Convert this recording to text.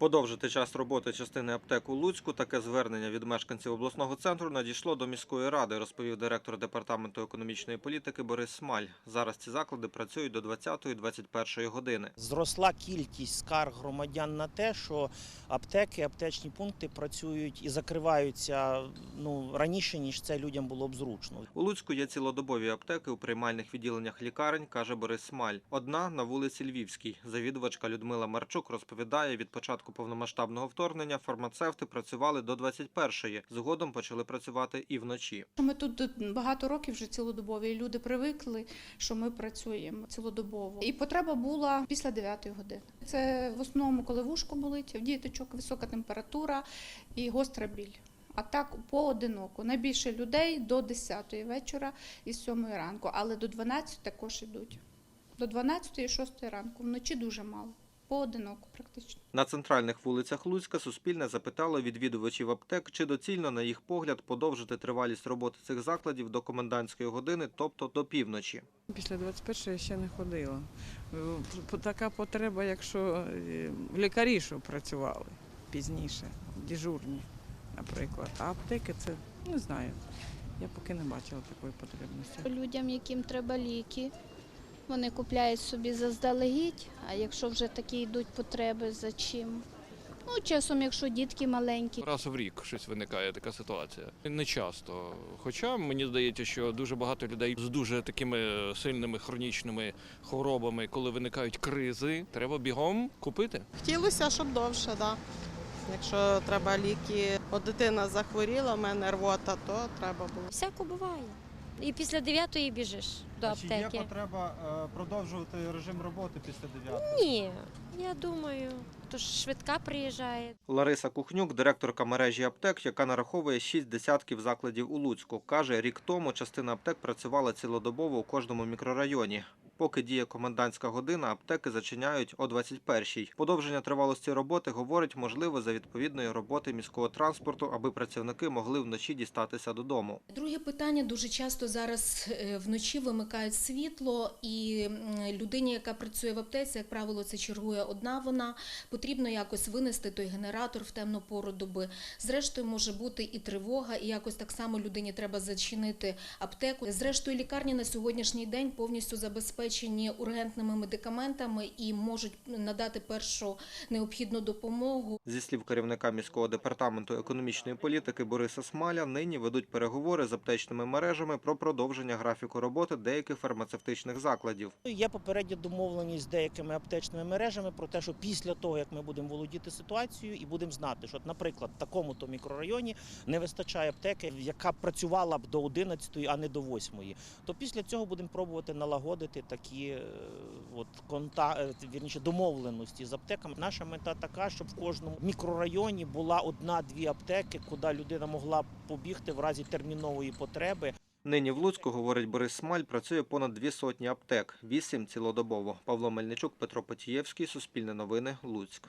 Подовжити час роботи частини аптек у Луцьку. Таке звернення від мешканців обласного центру надійшло до міської ради, розповів директор департаменту економічної політики Борис Смаль. Зараз ці заклади працюють до 20-21 години. Зросла кількість скарг громадян на те, що аптеки, аптечні пункти працюють і закриваються ну раніше ніж це людям було б зручно. У Луцьку є цілодобові аптеки у приймальних відділеннях лікарень, каже Борис Смаль. Одна на вулиці Львівській. Завідувачка Людмила Марчук розповідає, від початку повномасштабного вторгнення фармацевти працювали до 21-ї. Згодом почали працювати і вночі. Ми тут багато років вже цілодобові, і люди привикли, що ми працюємо цілодобово. І потреба була після 9-ї години. Це в основному, коли вушко болить, в діточок висока температура і гостра біль. А так поодиноко. Найбільше людей до 10-ї вечора і 7-ї ранку, але до 12 також ідуть. До 12 і 6 ранку. Вночі дуже мало. Поодиноко практично. На центральних вулицях Луцька Суспільне запитало відвідувачів аптек, чи доцільно, на їх погляд, подовжити тривалість роботи цих закладів до комендантської години, тобто до півночі. Після 21-ї ще не ходила. Е, Така потреба, якщо е, лікарі що працювали пізніше, дежурні, наприклад. А аптеки це не знаю. Я поки не бачила такої потребності. Людям, яким треба ліки, вони купляють собі заздалегідь, а якщо вже такі йдуть потреби, за чим? Ну, часом, якщо дітки маленькі, Раз в рік щось виникає така ситуація. Не часто. Хоча мені здається, що дуже багато людей з дуже такими сильними хронічними хворобами, коли виникають кризи, треба бігом купити. Хотілося, щоб довше, да. Якщо треба ліки, от дитина захворіла, в мене рвота, то треба було. Всяко буває. І після дев'ятої біжиш до аптеки. потреба продовжувати режим роботи після 9? Ні, я думаю, то швидка приїжджає. Лариса Кухнюк, директорка мережі аптек, яка нараховує шість десятків закладів у Луцьку, каже, рік тому частина аптек працювала цілодобово у кожному мікрорайоні. Поки діє комендантська година, аптеки зачиняють о 21-й. Подовження тривалості роботи, говорить, можливо за відповідної роботи міського транспорту, аби працівники могли вночі дістатися додому. Друге питання дуже часто зараз е, вночі вимикають світло, і людині, яка працює в аптеці, як правило, це чергує одна вона. Потрібно якось винести той генератор в темну пору доби. Зрештою, може бути і тривога, і якось так само людині треба зачинити аптеку. Зрештою, лікарні на сьогоднішній день повністю забезпечені ургентними медикаментами і можуть надати першу необхідну допомогу. Зі слів керівника міського департаменту економічної політики Бориса Смаля, нині ведуть переговори з аптечними мережами про продовження графіку роботи деяких фармацевтичних закладів. Є попередня домовленість з деякими аптечними мережами про те, що після того, як ми будемо володіти ситуацією і будемо знати, що, наприклад, в такому-то мікрорайоні не вистачає аптеки, яка працювала б до 11, а не до 8, то після цього будемо пробувати налагодити такі е, от конта... е, вірніше, домовленості з аптеками. Наша мета така, щоб в кожному мікрорайоні була одна-дві аптеки, куди людина могла побігти в разі термінової потреби. Нині в Луцьку, говорить Борис Смаль, працює понад дві сотні аптек, вісім цілодобово. Павло Мельничук, Петро Потієвський, Суспільне новини, Луцьк.